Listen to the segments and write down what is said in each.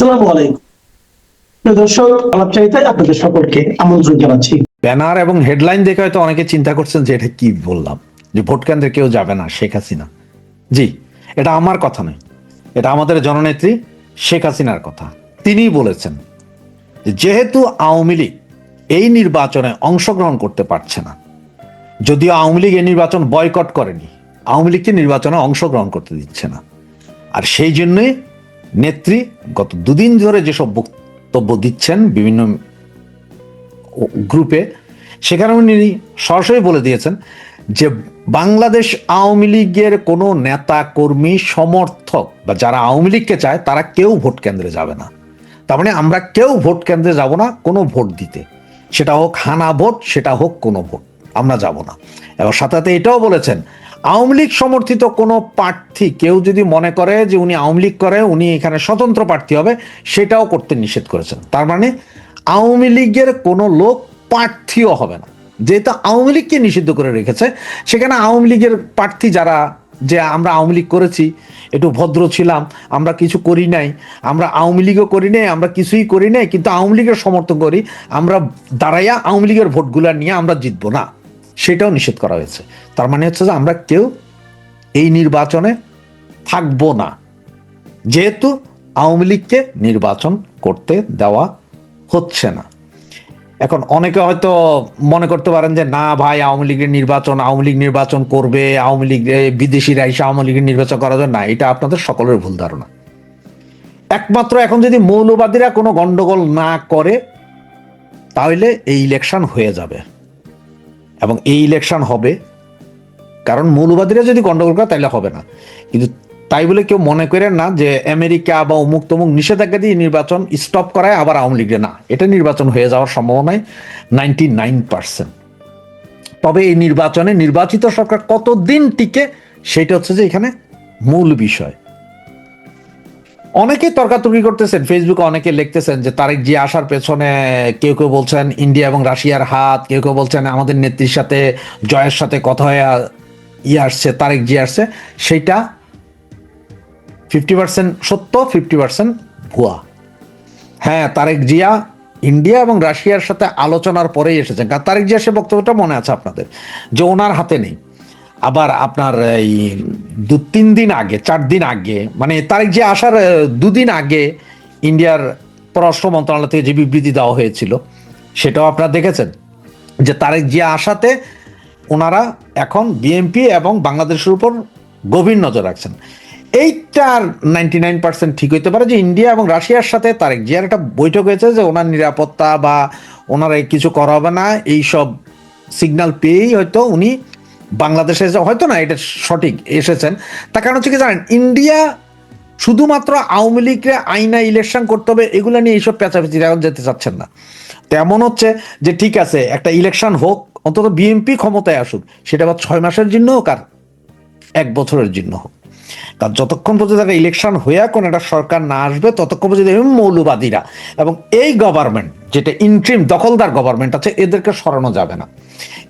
আসসালামু আলাইকুম। দর্শক আপনাদের সকলকে আমন্ত্রণ জানাচ্ছি। ব্যানার এবং হেডলাইন দেখে হয়তো অনেকে চিন্তা করছেন যে এটা কি বললাম? যে ভোট কেন্দ্রে কেউ যাবে না, শেখ হাসিনা। জি, এটা আমার কথা নয়। এটা আমাদের জননেত্রী শেখ হাসিনার কথা। তিনিই বলেছেন, যেহেতু আওয়ামী লীগ এই নির্বাচনে অংশগ্রহণ করতে পারছে না, যদিও আওয়ামী লীগ এই নির্বাচন বয়কট করেনি, আওয়ামী লীগকে নির্বাচনে অংশগ্রহণ করতে দিচ্ছে না? আর সেই জন্যই নেত্রী গত দুদিন ধরে যেসব বক্তব্য দিচ্ছেন বিভিন্ন গ্রুপে সেখানে উনি সরাসরি বলে দিয়েছেন যে বাংলাদেশ আওয়ামী লীগের কোনো নেতা, কর্মী, সমর্থক বা যারা আওয়ামী লীগকে চায়, তারা কেউ ভোট কেন্দ্রে যাবে না। তার মানে আমরা কেউ ভোট কেন্দ্রে যাব না, কোনো ভোট দিতে। সেটা হোক হানা ভোট, সেটা হোক কোনো ভোট, আমরা যাব না। এবং সাথে সাথে এটাও বলেছেন আওয়ামী লীগ সমর্থিত কোনো প্রার্থী কেউ যদি মনে করে যে উনি আওয়ামী লীগ করে, উনি এখানে স্বতন্ত্র প্রার্থী হবে, সেটাও করতে নিষেধ করেছেন। তার মানে আওয়ামী লীগের কোনো লোক প্রার্থীও হবে না। যেহেতু আওয়ামী লীগকে নিষিদ্ধ করে রেখেছে, সেখানে আওয়ামী লীগের প্রার্থী যারা, যে আমরা আওয়ামী লীগ করেছি, একটু ভদ্র ছিলাম, আমরা কিছু করি নাই, আমরা আওয়ামী লীগও করি নাই, আমরা কিছুই করি নাই, কিন্তু আওয়ামী লীগের সমর্থন করি, আমরা দাঁড়াইয়া আওয়ামী লীগের ভোটগুলো নিয়ে আমরা জিতবো না। সেটাও নিষেধ করা হয়েছে। তার মানে হচ্ছে যে আমরা কেউ এই নির্বাচনে থাকব না। যেহেতু আওয়ামী লীগকে নির্বাচন করতে দেওয়া হচ্ছে না। এখন অনেকে হয়তো মনে করতে পারেন যে, না ভাই, আওয়ামী লীগের নির্বাচন, আওয়ামী লীগ নির্বাচন করবে, আওয়ামী লীগ বিদেশিরা এসে আওয়ামী লীগের নির্বাচন করা যায় না, এটা আপনাদের সকলের ভুল ধারণা। একমাত্র এখন যদি মৌলবাদীরা কোনো গন্ডগোল না করে, তাহলে এই ইলেকশন হয়ে যাবে। এবং এই ইলেকশন হবে। কারণ মৌলবাদীরা যদি গন্ডগোল করে তাহলে হবে না। কিন্তু তাই বলে কেউ মনে করেন না যে আমেরিকা বা অমুক তমুক নিষেধাজ্ঞা দিয়ে নির্বাচন স্টপ করায় আবার আওয়ামী লীগের না, এটা নির্বাচন হয়ে যাওয়ার সম্ভাবনায় নাইনটি নাইন পার্সেন্ট তবে এই নির্বাচনে নির্বাচিত সরকার কতদিন টিকে, সেটা হচ্ছে যে এখানে মূল বিষয়। অনেকে তর্কাতর্কি করতেছেন ফেসবুকে অনেকে লিখতেছেন যে তারেক জি আসার পেছনে কেউ কেউ বলছেন ইন্ডিয়া এবং রাশিয়ার হাত, কেউ কেউ বলছেন আমাদের নেত্রীর সাথে, জয়ের সাথে কথা হয়ে ইয়ে আসছে, তারেক জি আসছে, সেইটা ফিফটি পার্সেন্ট সত্য ফিফটি পার্সেন্ট ভুয়া। হ্যাঁ তারেক জিয়া ইন্ডিয়া এবং রাশিয়ার সাথে আলোচনার পরেই এসেছেন। কারণ তারেক জিয়া সে বক্তব্যটা মনে আছে আপনাদের, যে ওনার হাতে নেই। আবার আপনার এই দু, তিন দিন আগে, চার দিন আগে মানে তারেক জিয়া আসার দুদিন আগে ইন্ডিয়ার পররাষ্ট্র মন্ত্রণালয় থেকে যে বিবৃতি দেওয়া হয়েছিল, সেটাও আপনারা দেখেছেন, যে তারেক জিয়া আসাতে ওনারা এখন বিএনপি এবং বাংলাদেশের উপর গভীর নজর রাখছেন। এইটার নাইনটি নাইন পার্সেন্ট ঠিক হইতে পারে যে ইন্ডিয়া এবং রাশিয়ার সাথে তারেক জিয়ার একটা বৈঠক হয়েছে যে ওনার নিরাপত্তা বা ওনারা কিছু করা হবে না এই সব সিগন্যাল পেয়েই হয়তো উনি বাংলাদেশে হয়তো না, এটা সঠিক এসেছেন। তার কারণ হচ্ছে কি জানেন, ইন্ডিয়া শুধুমাত্র আওয়ামী লীগকে আইনা ইলেকশন করতে হবে, এগুলো নিয়ে এইসব পেঁচাপেচি এখন যেতে চাচ্ছেন না। তেমন হচ্ছে যে ঠিক আছে, একটা ইলেকশন হোক, অন্তত বিএনপি ক্ষমতায় আসুক, সেটা আবার ছয় মাসের জন্য হোক আর এক বছরের জন্য হোক। কারণ যতক্ষণ পর্যন্ত একটা ইলেকশন হয়ে কোন একটা সরকার না আসবে, ততক্ষণ পর্যন্ত মৌলবাদীরা এবং এই গভর্নমেন্ট যেটা ইন্ট্রিম দখলদার গভর্নমেন্ট আছে, এদেরকে সরানো যাবে না।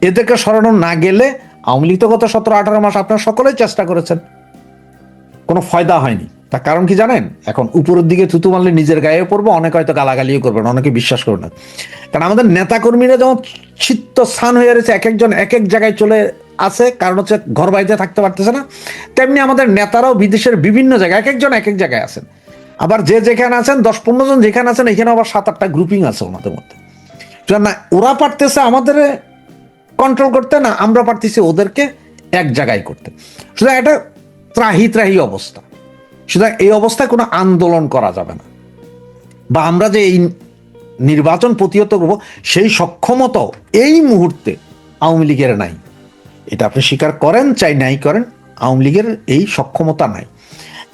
এদেরকে সরানো না গেলে আওয়ামী লীগ তো গত সতেরো, আঠারো মাস আপনারা সকলেই চেষ্টা করেছেন। কোনো ফয়দা হয়নি। তার কারণ কি জানেন? এখন উপরের দিকে থুতু মারলে নিজের গায়ে পড়ব, অনেকে হয়তো গালাগালিও করবেন, অনেকে বিশ্বাস করবে না। কারণ আমাদের নেতাকর্মীরা যেমন চিত্ত স্থান হয়ে রয়েছে, এক একজন এক এক জায়গায় চলে আছে কারণ হচ্ছে ঘর বাড়িতে থাকতে পারতেছে না, তেমনি আমাদের নেতারাও বিদেশের বিভিন্ন জায়গায়, এক একজন এক এক জায়গায় আছেন। আবার যে যেখানে আছেন, দশ পনেরো জন যেখানে আছেন, এখানে আবার সাত আটটা গ্রুপিং আছে ওনাদের মধ্যে। না ওরা পারতেছে আমাদের কন্ট্রোল করতে না, আমরা পারতেছি ওদেরকে এক জায়গায় করতে। সুতরাং এটা ত্রাহি ত্রাহি অবস্থা। সুতরাং এই অবস্থায় কোনো আন্দোলন করা যাবে না। বা আমরা যে এই নির্বাচন প্রতিহত করব, সেই সক্ষমতাও এই মুহূর্তে আওয়ামী লীগের নাই। এটা আপনি স্বীকার করেন, চাই নাই করেন, আওয়ামী লীগের এই সক্ষমতা নাই।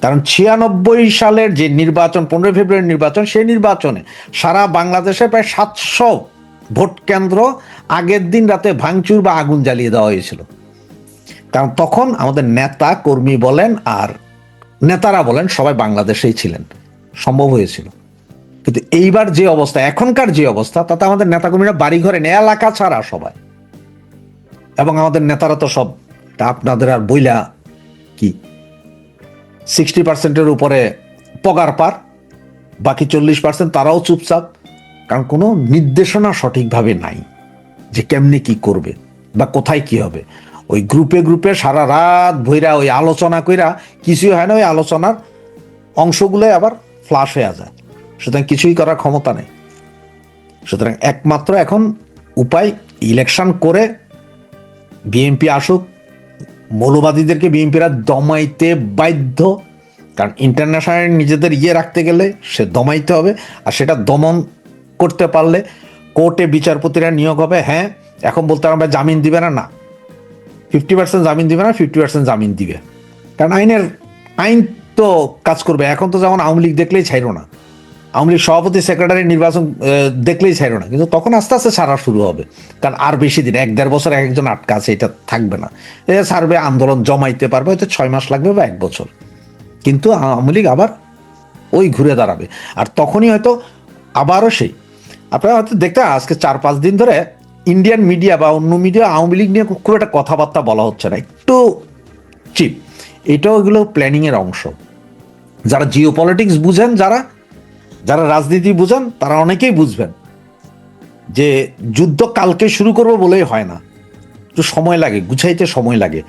কারণ ছিয়ানব্বই সালের যে নির্বাচন, পনেরোই ফেব্রুয়ারি নির্বাচন, সেই নির্বাচনে সারা বাংলাদেশে প্রায় সাতশো ভোট কেন্দ্র আগের দিন রাতে ভাঙচুর বা আগুন জ্বালিয়ে দেওয়া হয়েছিল। কারণ তখন আমাদের নেতা, কর্মী বলেন আর নেতারা বলেন সবাই বাংলাদেশেই ছিলেন। সম্ভব হয়েছিল। কিন্তু এইবার যে অবস্থা, এখনকার যে অবস্থা, তাতে আমাদের নেতাকর্মীরা বাড়ি ঘরে নেই, এলাকা ছাড়া সবাই। এবং আমাদের নেতারা তো সব আপনাদের আর বইলা কি? সিক্সটি পার্সেন্টের উপরে পগার পার, বাকি চল্লিশ পার্সেন্ট তারাও চুপচাপ। কারণ কোনো নির্দেশনা সঠিকভাবে নাই যে কেমনে কি করবে বা কোথায় কি হবে। ওই গ্রুপে গ্রুপে সারা রাত ভৈরা ওই আলোচনা কইরা কিছুই হয় না, ওই আলোচনার অংশগুলোই আবার ফ্লাশ হয়ে যায়। সুতরাং কিছুই করার ক্ষমতা নেই। সুতরাং একমাত্র এখন উপায় ইলেকশন করে বিএনপি আসুক, মৌলবাদীদেরকে বিএনপিরা দমাইতে বাধ্য। কারণ ইন্টারন্যাশনাল নিজেদের ইয়ে রাখতে গেলে সে দমাইতে হবে, আর সেটা দমন করতে পারলে কোর্টে বিচারপতিরা নিয়োগ হবে হ্যাঁ এখন বলতে আমরা জামিন দিবে না না। ফিফটি পার্সেন্ট জামিন দিবে না ফিফটি পার্সেন্ট জামিন দিবে। কারণ আইনের, আইন তো কাজ করবে, এখন তো যেমন আওয়ামী লীগ দেখলেই ছাইরো না। আওয়ামী লীগ সভাপতি, সেক্রেটারি নির্বাচন দেখলেই ছাইরো না, কিন্তু তখন আস্তে আস্তে ছাড়া শুরু হবে। কারণ আর বেশি দিন, এক দেড় বছর এক একজন আটকা আছে, এটা থাকবে না। এ ছাড়বে, আন্দোলন জমাইতে পারবে, হয়তো ছয় মাস লাগবে বা এক বছর। কিন্তু আওয়ামী লীগ আবার ওই ঘুরে দাঁড়াবে। আর তখনই হয়তো আবারও সেই আপনারা হয়তো দেখতে আজকে চার পাঁচ দিন ধরে ইন্ডিয়ান মিডিয়া বা অন্য মিডিয়া আওয়ামী লীগ নিয়ে খুব একটা কথাবার্তা বলা হচ্ছে না, একটু চিপ এটাও এগুলো প্ল্যানিংয়ের অংশ। যারা জিও পলিটিক্স বুঝেন, যারা যারা রাজনীতি বুঝেন, তারা অনেকেই বুঝবেন যে যুদ্ধ কালকে শুরু করব বলেই হয় না। একটু সময় লাগে, গুছাইতে সময় লাগে।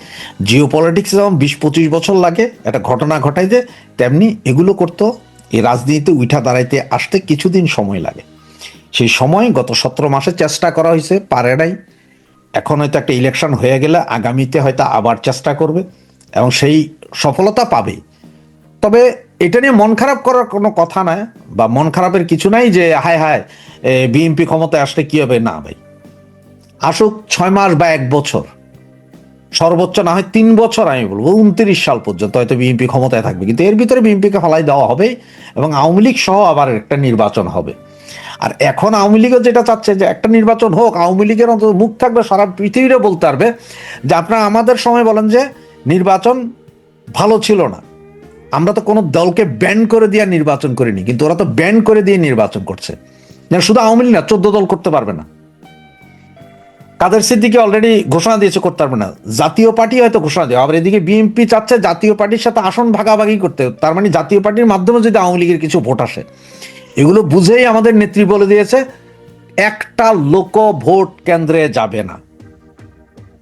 জিও পলিটিক্স যেমন বিশ পঁচিশ বছর লাগে, একটা ঘটনা ঘটাইতে, তেমনি এগুলো করতো, এই রাজনীতিতে উঠা দাঁড়াইতে আসতে কিছুদিন সময় লাগে। সেই সময় গত সতেরো মাসে চেষ্টা করা হয়েছে, পারে নাই। এখন হয়তো একটা ইলেকশন হয়ে গেলে আগামীতে হয়তো আবার চেষ্টা করবে এবং সেই সফলতা পাবে। তবে এটা নিয়ে মন খারাপ করার কোনো কথা নয় বা মন খারাপের কিছু নাই যে, হায় হায় বিএনপি ক্ষমতায় আসলে কি হবে? না ভাই। আসুক ছয় মাস বা এক বছর, সর্বোচ্চ না হয় তিন বছর আমি বলব, উনত্রিশ সাল পর্যন্ত হয়তো বিএনপি ক্ষমতায় থাকবে। কিন্তু এর ভিতরে বিএনপিকে ফলাই দেওয়া হবে এবং আওয়ামী লীগ সহ আবার একটা নির্বাচন হবে। আর এখন আওয়ামী লীগও যেটা চাচ্ছে যে একটা নির্বাচন হোক, আওয়ামী লীগের অন্তত মুখ থাকবে, সারা পৃথিবীরে বলতে পারবে যে আপনারা আমাদের সময় বলেন যে নির্বাচন ভালো ছিল না। আমরা তো কোনো দলকে ব্যান করে দিয়ে নির্বাচন করিনি, কিন্তু ওরা তো ব্যান করে দিয়ে নির্বাচন করছে। শুধু আওয়ামী লীগ না, চোদ্দ দল করতে পারবে না। কাদের সিদ্দিকি অলরেডি ঘোষণা দিয়েছে, করতে পারবে না। জাতীয় পার্টি হয়তো ঘোষণা দেবে। আবার এদিকে বিএনপি চাচ্ছে জাতীয় পার্টির সাথে আসন ভাগাভাগি করতে। তার মানে জাতীয় পার্টির মাধ্যমে যদি আওয়ামী লীগের কিছু ভোট আসে এগুলো বুঝেই আমাদের নেত্রী বলে দিয়েছে, একটা লোক ভোট কেন্দ্রে যাবে না।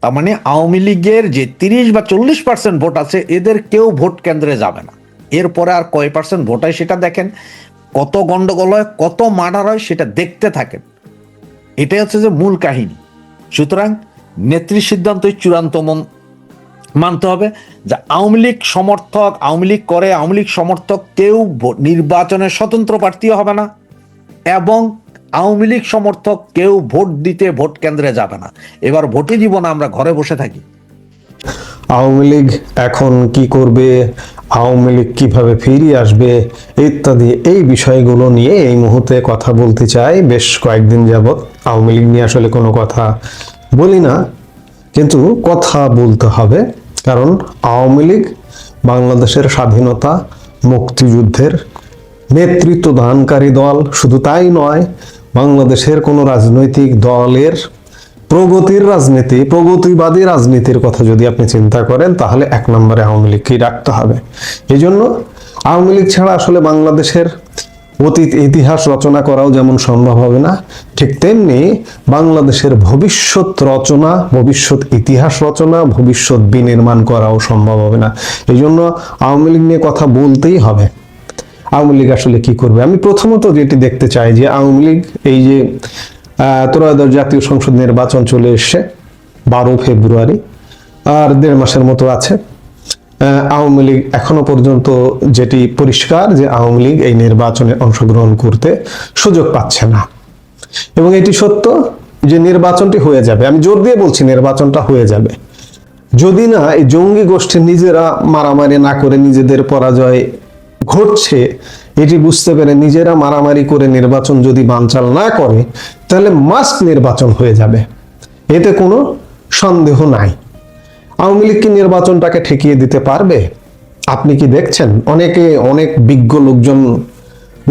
তার মানে আওয়ামী লীগের যে তিরিশ বা চল্লিশ পার্সেন্ট ভোট আছে, এদের কেউ ভোট কেন্দ্রে যাবে না। এরপরে আর কয় পার্সেন্ট ভোট হয় সেটা দেখেন, কত গন্ডগোল হয়, কত মার্ডার হয় সেটা দেখতে থাকেন। এটাই হচ্ছে যে মূল কাহিনী। সুতরাং নেত্রীর সিদ্ধান্তই চূড়ান্ত মানতে হবে যে আওয়ামী লীগ সমর্থক, আওয়ামী লীগ করে, আওয়ামী লীগ সমর্থক কেউ নির্বাচনে স্বতন্ত্র প্রার্থীও হবে না এবং আওয়ামী লীগ সমর্থক কেউ ভোট দিতে ভোট কেন্দ্রে যাবে না। এবার ভোটই দিব না, আমরা ঘরে বসে থাকি। আওয়ামী লীগ এখন কি করবে? আওয়ামী লীগ কীভাবে ফিরিয়ে আসবে? ইত্যাদি এই বিষয়গুলো নিয়ে এই মুহূর্তে কথা বলতে চাই। বেশ কয়েকদিন যাবৎ আওয়ামী লীগ নিয়ে আসলে কোনো কথা বলি না, কিন্তু কথা বলতে হবে। কারণ আওয়ামী লীগ বাংলাদেশের স্বাধীনতা, মুক্তিযুদ্ধের নেতৃত্ব দানকারী দল। শুধু তাই নয়, বাংলাদেশের কোনো রাজনৈতিক দলের প্রগতির রাজনীতি, প্রগতিবাদী রাজনীতির কথা যদি আপনি চিন্তা করেন, তাহলে এক নম্বরে আওয়ামী লীগকেই রাখতে হবে। এই জন্য আওয়ামী লীগ ছাড়া আসলে বাংলাদেশের অতীত ইতিহাস রচনা করাও যেমন সম্ভব হবে না, ঠিক তেমনি বাংলাদেশের ভবিষ্যৎ রচনা, ভবিষ্যৎ ইতিহাস রচনা, ভবিষ্যৎ বিনির্মাণ করাও সম্ভব হবে না। এই জন্য আওয়ামী লীগ নিয়ে কথা বলতেই হবে। আওয়ামী লীগ আসলে কি করবে? আমি প্রথমত যেটি দেখতে চাই যে আওয়ামী লীগ এই যে ত্রয়োদশ জাতীয় সংসদ নির্বাচন চলে এসছে, বারো ফেব্রুয়ারি, আর দেড় মাসের মতো আছে। আওয়ামী লীগ এখনও পর্যন্ত যেটি পরিষ্কার যে আওয়ামী লীগ এই নির্বাচনে অংশগ্রহণ করতে সুযোগ পাচ্ছে না। এবং এটি সত্য যে নির্বাচনটি হয়ে যাবে। আমি জোর দিয়ে বলছি নির্বাচনটা হয়ে যাবে। যদি না এই জঙ্গি গোষ্ঠী নিজেরা মারামারি না করে নিজেদের পরাজয় ঘটছে, এটি বুঝতে পেরে নিজেরা মারামারি করে নির্বাচন যদি বানচাল না করে, তাহলে মাস্ক নির্বাচন হয়ে যাবে। এতে কোনো সন্দেহ নাই। আওয়ামী লীগ কি নির্বাচনটাকে ঠেকিয়ে দিতে পারবে? আপনি কি দেখছেন? অনেকে অনেক বিজ্ঞ লোকজন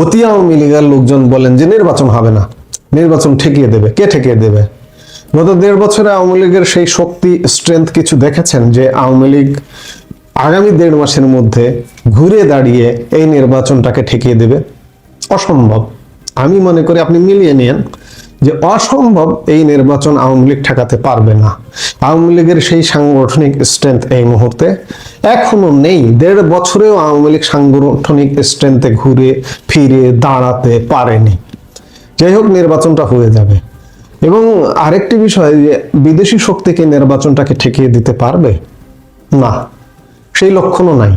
অতি আওয়ামী লীগের লোকজন বলেন যে নির্বাচন হবে না। নির্বাচন ঠেকিয়ে দেবে। কে ঠেকিয়ে দেবে? গত দেড় বছরে আওয়ামী লীগের সেই শক্তি স্ট্রেংথ কিছু দেখেছেন যে আওয়ামী লীগ আগামী দেড় মাসের মধ্যে ঘুরে দাঁড়িয়ে এই নির্বাচনটাকে ঠেকিয়ে দেবে? অসম্ভব। আমি মনে করি আপনি মিলিয়ে নিন। যে অসম্ভব এই নির্বাচন আওয়ামী লীগ ঠেকাতে পারবে না। আওয়ামী লীগের সেই সাংগঠনিক স্ট্রেংথ এই মুহূর্তে এখনও নেই। দেড় বছরেও আওয়ামী লীগ সাংগঠনিক স্ট্রেংথে ঘুরে, ফিরে, দাঁড়াতে পারেনি। যাই হোক, নির্বাচনটা হয়ে যাবে। এবং আরেকটি বিষয় যে বিদেশি শক্তিকে নির্বাচনটাকে ঠেকিয়ে দিতে পারবে? না, সেই লক্ষণও নাই।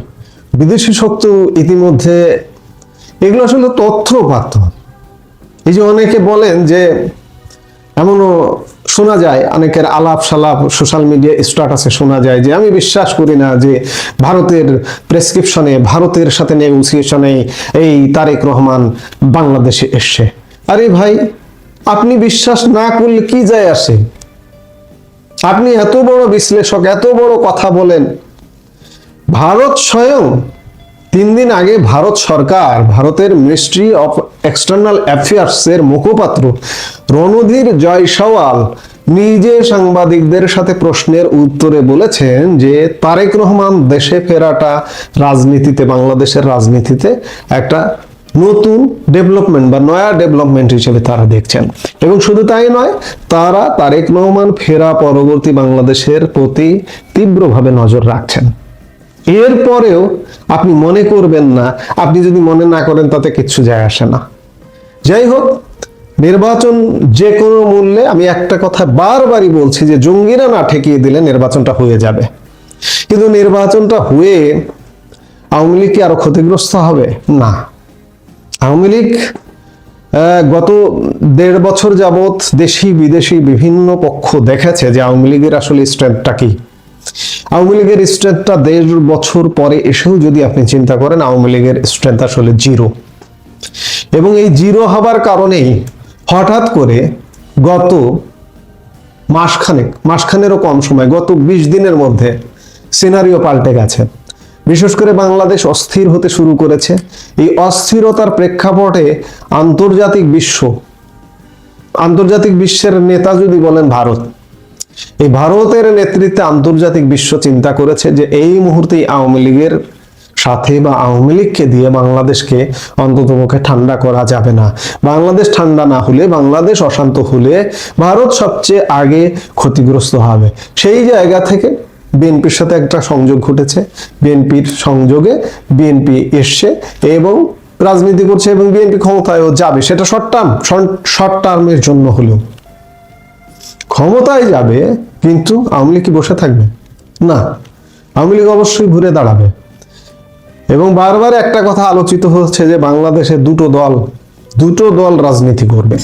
বিদেশি শক্তি ইতিমধ্যে, এগুলো আসলে তথ্যপাত্র এই যে অনেকে বলেন যে এমনও শোনা যায়, অনেকের আলাপ সালাপ সোশ্যাল মিডিয়া স্ট্যাটাসে শোনা যায় যে, আমি বিশ্বাস করি না যে ভারতের প্রেসক্রিপশনে ভারতের সাথে নেগোসিয়েশনে এই তারেক রহমান বাংলাদেশে এসছে। আরে ভাই, আপনি বিশ্বাস না করলে কি যায় আসে? আপনি এত বড় বিশ্লেষক, এত বড় কথা বলেন। ভারত স্বয়ং তিন দিন আগে ভারত সরকার ভারতের মিনিস্ট্রি অফ এক্সটার্নাল অ্যাফেয়ার্স এর মুখপাত্র রণধীর জয়সওয়াল নিজে সাংবাদিকদের সাথে প্রশ্নের উত্তরে বলেছেন যে তারেক রহমান দেশে ফেরাটা রাজনীতিতে, বাংলাদেশের রাজনীতিতে একটা নতুন ডেভেলপমেন্ট বা নয়া ডেভেলপমেন্ট হিসেবে তারা দেখছেন। এবং শুধু তাই নয়, তারা তারেক রহমান ফেরা পরবর্তী বাংলাদেশের প্রতি তীব্রভাবে নজর রাখছেন। এরপরেও আপনি মনে করবেন না, আপনি যদি মনে না করেন তাতে কিচ্ছু যায় আসে না। যাই হোক, নির্বাচন যে কোনো মূল্যে আমি একটা কথা বারবারই বলছি যে জঙ্গিরা না ঠেকিয়ে দিলে নির্বাচনটা হয়ে যাবে। কিন্তু নির্বাচনটা হয়ে আওয়ামী লীগ কি আরও ক্ষতিগ্রস্ত হবে? না। আওয়ামী লীগ গত দেড় বছর যাবৎ দেশি বিদেশি বিভিন্ন পক্ষ দেখেছে যে আওয়ামী লীগের আসলে স্ট্রেংথটা কি। আওয়ামী লীগের স্ট্রেংথটা দেড় বছর পরে এসেও যদি আপনি চিন্তা করেন, আওয়ামী লীগের স্ট্রেংথ আসলে জিরো। এবং এই জিরো হবার কারণেই হঠাৎ করে গত মাসখানেক, মাসখানেরও কম সময়, গত বিশ দিনের মধ্যে সিনারিও পাল্টে গেছে। বিশেষ করে বাংলাদেশ অস্থির হতে শুরু করেছে। এই অস্থিরতার প্রেক্ষাপটে আন্তর্জাতিক বিশ্ব, আন্তর্জাতিক বিশ্বের নেতা যদি বলেন ভারত এই ভারতের নেতৃত্বে আন্তর্জাতিক বিশ্ব চিন্তা করেছে যে এই মুহূর্তেই আওয়ামী লীগের সাথে বা আওয়ামী লীগকে দিয়ে বাংলাদেশকে অন্ততপক্ষে ঠান্ডা করা যাবে না। বাংলাদেশ ঠান্ডা না হলে, বাংলাদেশ অশান্ত হলে ভারত সবচেয়ে আগে ক্ষতিগ্রস্ত হবে। সেই জায়গা থেকে বিএনপির সাথে একটা সংযোগ ঘটেছে। বিএনপির সংযোগে বিএনপি এসছে এবং রাজনীতি করছে এবং বিএনপি ক্ষমতায়ও যাবে। সেটা শর্ট টার্ম শর্ট টার্মের জন্য হলেও। ক্ষমতায় যাবে, কিন্তু আওয়ামী কি বসে থাকবে? না। আওয়ামী লীগ অবশ্যই ঘুরে দাঁড়াবে। এবং বারবার একটা কথা আলোচিত হচ্ছে যে বাংলাদেশে দুটো দল দুটো দল রাজনীতি করবে।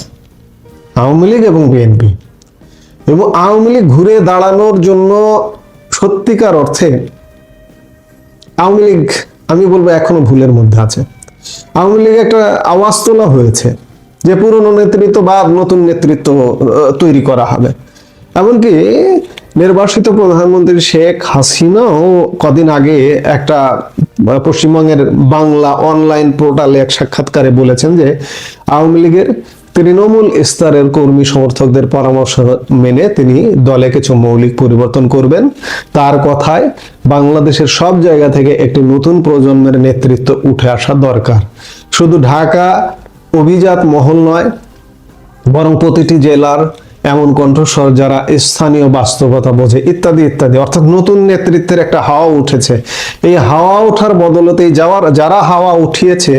আওয়ামী লীগ এবং বিএনপি। এবং আওয়ামী লীগ ঘুরে দাঁড়ানোর জন্য সত্যিকার অর্থে আওয়ামী লীগ, আমি বলব এখনও ভুলের মধ্যে আছে। আওয়ামী লীগ একটা আওয়াজ তোলা হয়েছে। যে পুরনো নেতৃত্ব বা নতুন নেতৃত্ব তৈরি করা হবে। এমনকি নির্বাসিত প্রধানমন্ত্রী শেখ হাসিনাও কদিন আগে একটা পশ্চিমবঙ্গের বাংলা অনলাইন পোর্টালে এক সাক্ষাৎকারে বলেছেন যে, আওয়ামী লীগের তৃণমূল স্তরের কর্মী সমর্থকদের পরামর্শ মেনে তিনি দলে কিছু মৌলিক পরিবর্তন করবেন। তার কথায়, বাংলাদেশের সব জায়গা থেকে একটি নতুন প্রজন্মের নেতৃত্ব উঠে আসা দরকার। শুধু ঢাকা অভিজাত মহল নয়, বরং প্রতিটি জেলার এমন কণ্ঠস্বর যারা স্থানীয় বাস্তবতা বোঝে, ইত্যাদি ইত্যাদি। অর্থাৎ নতুন নেতৃত্বের একটা হাওয়া উঠেছে। এই হাওয়া ওঠার বদলতেই যাওয়ার, যারা হাওয়া উঠিয়েছে,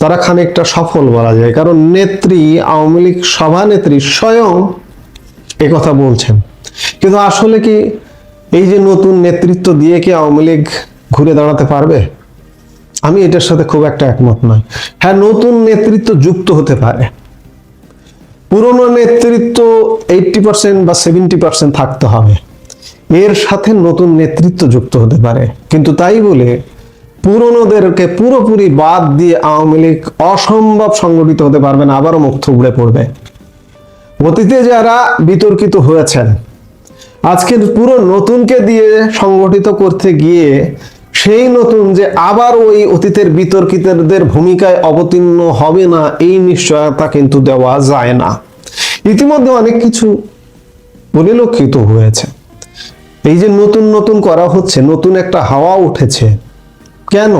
তারা খানিকটা সফল বলা যায়। কারণ নেত্রী, আওয়ামী লীগ সভানেত্রী স্বয়ং কথা বলছেন। কিন্তু আসলে কি এই যে নতুন নেতৃত্ব দিয়ে কি আওয়ামী লীগ ঘুরে দাঁড়াতে পারবে? আমি এটার সাথে খুব একটা একমত নয় হ্যাঁ নতুন নেতৃত্ব যুক্ত হতে পারে। পুরনো নেতৃত্ব এইটটি পার্সেন্ট বা সেভেন্টি পার্সেন্ট থাকতে হবে। এর সাথে নতুন নেতৃত্ব যুক্ত হতে পারে। কিন্তু তাই বলে পুরনোদেরকে পুরোপুরি বাদ দিয়ে আওয়ামী লীগ অসম্ভব সংগঠিত হতে পারবে না, আবারও মুখ থুবড়ে পড়বে। অতীতে যারা বিতর্কিত হয়েছেন, আজকের পুরো নতুনকে দিয়ে সংগঠিত করতে গিয়ে সেই নতুন যে আবার ওই অতীতের বিতর্কিতদের ভূমিকায় অবতীর্ণ হবে না, এই নিশ্চয়তা কিন্তু দেওয়া যায় না। ইতিমধ্যে অনেক কিছু পরিলক্ষিত হয়েছে। এই যে নতুন নতুন করা হচ্ছে, নতুন একটা হাওয়া উঠেছে, কেন?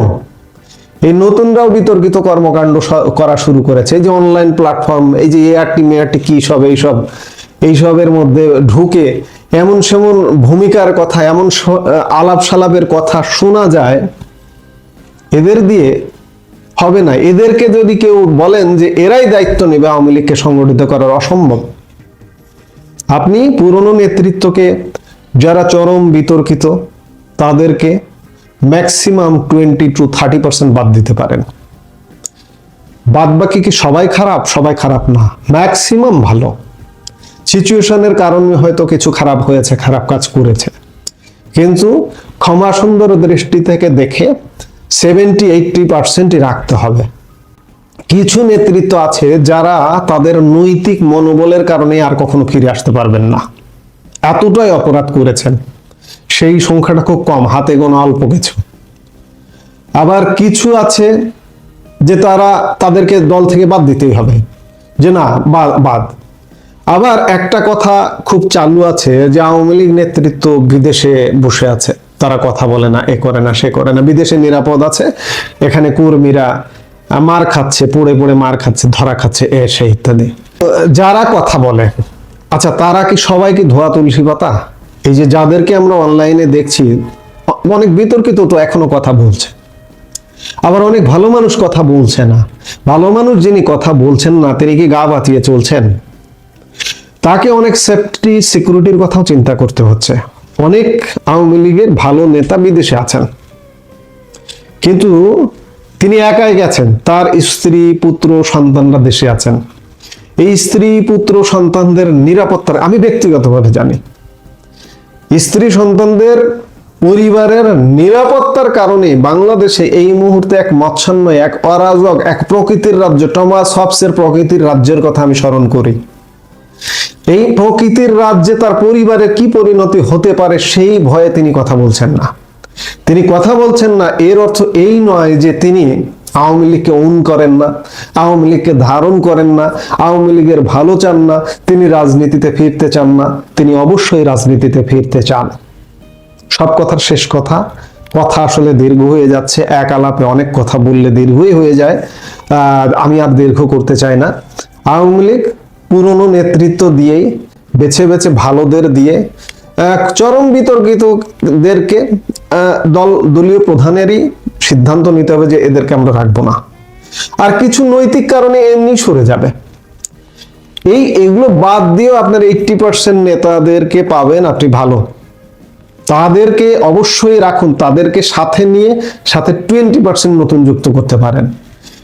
এই নতুনরাও বিতর্কিত কর্মকাণ্ড করা শুরু করেছে। এই যে অনলাইন প্ল্যাটফর্ম এই যে এআরটি মেয়ারটি কি সব এইসব এইসবের মধ্যে ঢুকে এমন সেমন ভূমিকার কথা, এমন আলাপ সালাপের কথা শোনা যায়, এদের দিয়ে হবে না। এদেরকে যদি কেউ বলেন যে এরাই দায়িত্ব নেবে আওয়ামী লীগকে সংগঠিত করার, অসম্ভব। আপনি পুরনো নেতৃত্বকে, যারা চরম বিতর্কিত, তাদেরকে maximum twenty to thirty percent বাদ দিতে পারেন। বাদ বাকি কি সবাই খারাপ? সবাই খারাপ না। ম্যাক্সিমাম ভালো। সিচুয়েশনের কারণে হয়তো কিছু খারাপ হয়েছে, খারাপ কাজ করেছে। কিন্তু ক্ষমা সুন্দর দৃষ্টি থেকে দেখে সেভেন্টি এইটটি পার্সেন্টই রাখতে হবে। কিছু নেতৃত্ব আছে যারা তাদের নৈতিক মনোবলের কারণে আর কখনো ফিরে আসতে পারবেন না। এতটাই অপরাধ করেছেন। সেই সংখ্যাটা খুব কম, হাতে গোনা অল্প কিছু। আবার কিছু আছে যে তারা তাদেরকে দল থেকে বাদ দিতেই হবে। যে না বাদ। আবার একটা কথা খুব চালু আছে যে আওয়ামী লীগ নেতৃত্ব বিদেশে বসে আছে। তারা কথা বলে না, এ করে না, সে করে না। বিদেশে নিরাপদ আছে, এখানে কর্মীরা মার খাচ্ছে, পড়ে পড়ে মার খাচ্ছে, ধরা খাচ্ছে, এ, সে ইত্যাদি। যারা কথা বলে আচ্ছা তারা কি সবাই কি ধোয়া তুলসী পাতা? এই যে যাদেরকে আমরা অনলাইনে দেখছি, অনেক বিতর্কিত তো এখনও কথা বলছে। আবার অনেক ভালো মানুষ কথা বলছে না। ভালো মানুষ যিনি কথা বলছেন না, তিনি কি গা বাঁচিয়ে চলছেন? তাকে অনেক সেফটি সিকিউরিটির কথাও চিন্তা করতে হচ্ছে। অনেক আওয়ামী লীগের ভালো নেতা বিদেশে আছেন। কিন্তু তিনি একাই গেছেন। তার স্ত্রী, পুত্র, সন্তানরা দেশে আছেন। এই স্ত্রী, পুত্র, সন্তানদের নিরাপত্তার আমি ব্যক্তিগতভাবে জানি। স্ত্রী, সন্তানদের পরিবারের নিরাপত্তার কারণে বাংলাদেশে এই মুহূর্তে এক মৎস্যান্ন এক অরাজক, এক প্রকৃতির রাজ্য, টমাস হবসের প্রকৃতির রাজ্যের কথা আমি স্মরণ করি। এই প্রকৃতির রাজ্যে তার পরিবারের কি পরিণতি হতে পারে সেই ভয়ে তিনি কথা বলছেন না। তিনি কথা বলছেন না, এর অর্থ এই নয় যে তিনি আওয়ামী লীগকে ওন করেন না, আওয়ামী লীগকে ধারণ করেন না, আওয়ামী লীগের ভালো চান না, তিনি রাজনীতিতে ফিরতে চান না, তিনি অবশ্যই রাজনীতিতে ফিরতে চান। সব কথার শেষ কথা কথা আসলে দীর্ঘ হয়ে যাচ্ছে, এক আলাপে অনেক কথা বললে দীর্ঘই হয়ে যায় আমি আর দীর্ঘ করতে চাই না। আওয়ামী লীগ পুরনো নেতৃত্ব দিয়েই, বেছে বেছে ভালোদের দিয়ে চরম বিতর্কিতদেরকে দল, দলীয় প্রধানেরই সিদ্ধান্ত নিতে হবে যে এদেরকে আমরা রাখব না। আর কিছু নৈতিক কারণে এমনি সরে যাবে। এই, এগুলো বাদ দিয়েও আপনার এইটটি পার্সেন্ট নেতাদেরকে পাবেন আপনি ভালো। তাদেরকে অবশ্যই রাখুন, তাদেরকে সাথে নিয়ে, সাথে টোয়েন্টি পার্সেন্ট নতুন যুক্ত করতে পারেন।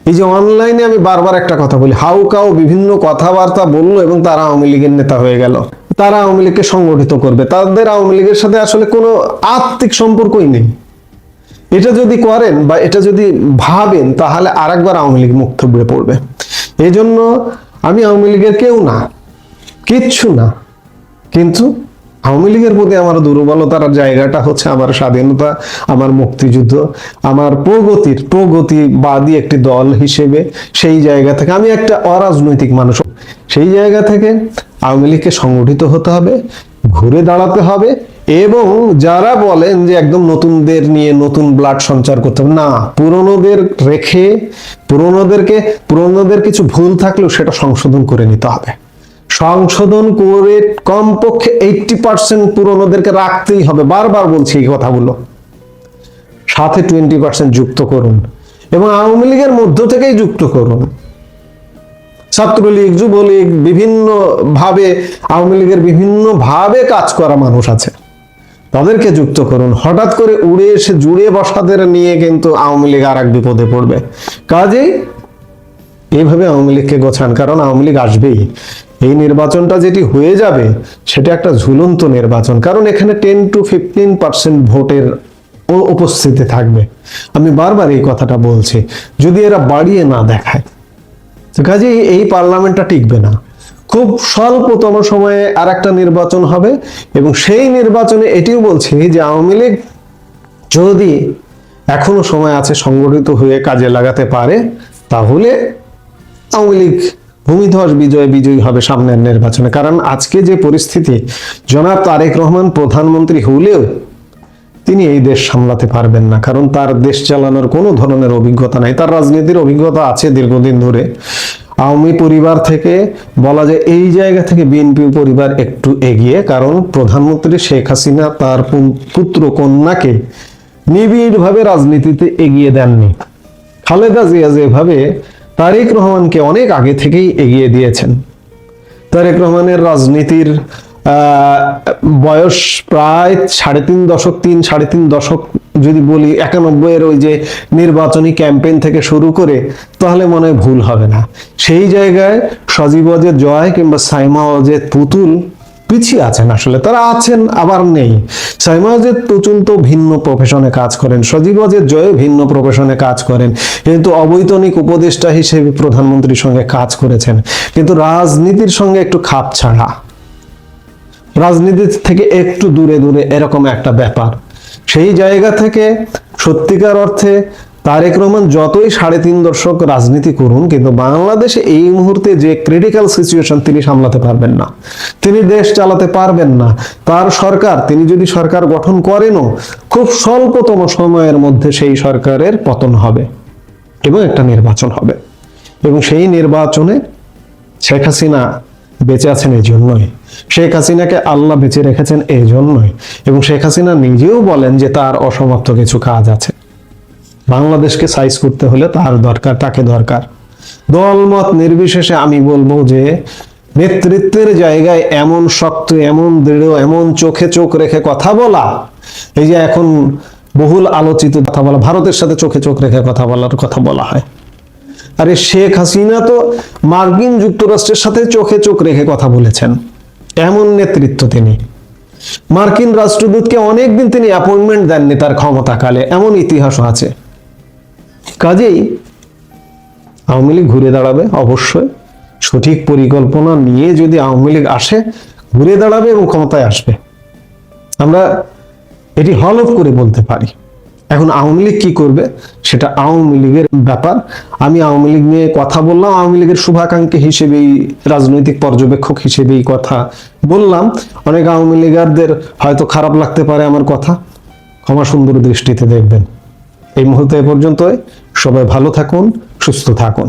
এই যে অনলাইনে আমি বারবার একটা কথা বলি, হাউ কাউ বিভিন্ন কথাবার্তা বলল এবং তারা আওয়ামী লীগের নেতা হয়ে গেল। তারা আওয়ামী লীগকে সংগঠিত করবে। তাদের আওয়ামী লীগের সাথে আসলে কোনো আত্মিক সম্পর্কই নেই। এটা যদি করেন বা এটা যদি ভাবেন, তাহলে আরেকবার আওয়ামী লীগ মুখ থুবড়ে পড়বে। এই জন্য আমি আওয়ামী লীগের কেউ না, কিচ্ছু না। কিন্তু আওয়ামী লীগের প্রতি আমার দুর্বলতার জায়গাটা হচ্ছে আমার স্বাধীনতা, আমার মুক্তিযুদ্ধ, আমার প্রগতির, প্রগতিবাদী একটি দল হিসেবে সেই জায়গা থেকে আমি একটা অরাজনৈতিক মানুষ। সেই জায়গা থেকে আওয়ামী লীগকে সংগঠিত হতে হবে, ঘুরে দাঁড়াতে হবে এবং যারা বলেন যে একদম নতুনদের নিয়ে নতুন ব্লাড সঞ্চার করতে হবে, না, পুরনোদের রেখে, পুরনোদেরকে, পুরনোদের কিছু ভুল থাকলেও সেটা সংশোধন করে নিতে হবে। সংশোধন করে কমপক্ষে এইটটি পার্সেন্ট পুরনোদেরকে রাখতেই হবে। বারবার বলছি এই কথাগুলো। সাথে টোয়েন্টি পার্সেন্ট যুক্ত করুন এবং আওয়ামী লীগের মধ্য থেকেই যুক্ত করুন। ছাত্রলীগ, যুবলীগ বিভিন্ন ভাবে আওয়ামী লীগের বিভিন্ন ভাবে কাজ করা মানুষ আছে। তাদেরকে যুক্ত করুন। হঠাৎ করে উড়ে এসে জুড়ে বসাদের নিয়ে কিন্তু আওয়ামী লীগ আর এক বিপদে পড়বে। কাজেই এইভাবে আওয়ামী লীগকে গোছান, কারণ আওয়ামী লীগ আসবেই। এই নির্বাচনটা যেটি হয়ে যাবে, সেটা একটা ঝুলন্ত নির্বাচন। কারণ এখানে টেন টু ফিফটিন পার্সেন্ট ভোটের উপস্থিতি থাকবে। আমি বারবার এই কথাটা বলছি, যদি এরা বাড়িয়ে না দেখায় কাজেই এই পার্লামেন্টটা টিকবে না। খুব স্বল্পতম সময়ে আর একটা নির্বাচন হবে, এবং সেই নির্বাচনে এটিও বলছি যে আওয়ামী লীগ যদি এখনও সময় আছে সংগঠিত হয়ে কাজে লাগাতে পারে, তাহলে আওয়ামী লীগ ভূমিধ্বস বিজয়, বিজয়ী হবে সামনের নির্বাচনে। কারণ আজকে যে পরিস্থিতি, জনাব তারেক রহমান প্রধানমন্ত্রী হলেও তিনি এই দেশ সামলাতে পারবেন না। কারণ তার দেশ চালানোর কোনো ধরনের অভিজ্ঞতা নাই। তার রাজনীতির অভিজ্ঞতা আছে দীর্ঘদিন ধরে। আওয়ামী পরিবার থেকে বলা যায় এই জায়গা থেকে বিএনপি পরিবার একটু এগিয়ে, কারণ প্রধানমন্ত্রী শেখ হাসিনা তার পুত্র কন্যাকে নিবিড়ভাবে রাজনীতিতে এগিয়ে দেননি। খালেদা জিয়া যেভাবে তারেক রহমানকে অনেক আগে থেকেই এগিয়ে দিয়েছেন। তারেক রহমানের রাজনীতির বয়স প্রায় সাড়ে তিন দশক, তিন, সাড়ে তিন দশক যদি বলি একানব্বই এর ওই যে নির্বাচনী ক্যাম্পেইন থেকে শুরু করে, তাহলে মনে ভুল হবে না। সেই জায়গায় সজীব অজের জয় কিংবা সাইমা অজের পুতুল পিছিয়ে আছেন আসলে, তারা আছেন, আবার নেই। সাইমা অজেদ পুতুল তো ভিন্ন প্রফেশনে কাজ করেন, সজীব জয় ভিন্ন প্রফেশনে কাজ করেন, কিন্তু অবৈতনিক উপদেষ্টা হিসেবে প্রধানমন্ত্রীর সঙ্গে কাজ করেছেন। কিন্তু রাজনীতির সঙ্গে একটু খাপ ছাড়া। রাজনীতি থেকে একটু দূরে দূরে এরকম একটা ব্যাপার। সেই জায়গা থেকে সত্যিকার অর্থে তারেক রহমান যতই সাড়ে তিন দশক রাজনীতি করুন, কিন্তু বাংলাদেশে এই মুহূর্তে যে ক্রিটিক্যাল সিচুয়েশন তিনি সামলাতে পারবেন না, তিনি দেশ চালাতে পারবেন না, তার সরকার, তিনি যদি সরকার গঠন করেনও, খুব স্বল্পতম সময়ের মধ্যে সেই সরকারের পতন হবে এবং একটা নির্বাচন হবে। এবং সেই নির্বাচনে শেখ হাসিনা বেঁচে আছেন এই জন্যই শেখ হাসিনাকে আল্লাহ বেঁচে রেখেছেন এই জন্যই এবং শেখ হাসিনা নিজেও বলেন যে তার অসমাপ্ত কিছু কাজ আছে। বাংলাদেশকে সাইজ করতে হলে তার দরকার, তাকে দরকার। দলমত নির্বিশেষে আমি বলব যে, নেতৃত্বের জায়গায় এমন শক্ত, এমন দৃঢ়, এমন চোখে চোখ রেখে কথা বলা, এই যে এখন বহুল আলোচিত কথা বলা, ভারতের সাথে চোখে চোখ রেখে কথা বলার কথা বলা হয়। আরে শেখ হাসিনা তো মার্কিন যুক্তরাষ্ট্রের সাথে চোখে চোখ রেখে কথা বলেছেন। এমন নেতৃত্ব তিনি। মার্কিন রাষ্ট্রদূতকে অনেকদিন তিনি অ্যাপয়েন্টমেন্ট দেননি তার ক্ষমতাকালে। এমন ইতিহাসও আছে। কাজেই আওয়ামী লীগ ঘুরে দাঁড়াবে, অবশ্যই। সঠিক পরিকল্পনা নিয়ে যদি আওয়ামী লীগ আসে, ঘুরে দাঁড়াবে এবং ক্ষমতায় আসবে। আমরা এটি হলফ করে বলতে পারি। এখন আওয়ামী লীগ কি করবে, সেটা আওয়ামী লীগের ব্যাপার। আমি আওয়ামী লীগ নিয়ে কথা বললাম, আওয়ামী লীগের শুভাকাঙ্ক্ষী হিসেবেই, রাজনৈতিক পর্যবেক্ষক হিসেবেই কথা বললাম। অনেক আওয়ামী লীগারদের হয়তো খারাপ লাগতে পারে আমার কথা। ক্ষমা সুন্দর দৃষ্টিতে দেখবেন। এই মুহূর্তে পর্যন্ত সবাই ভালো থাকুন সুস্থ থাকুন।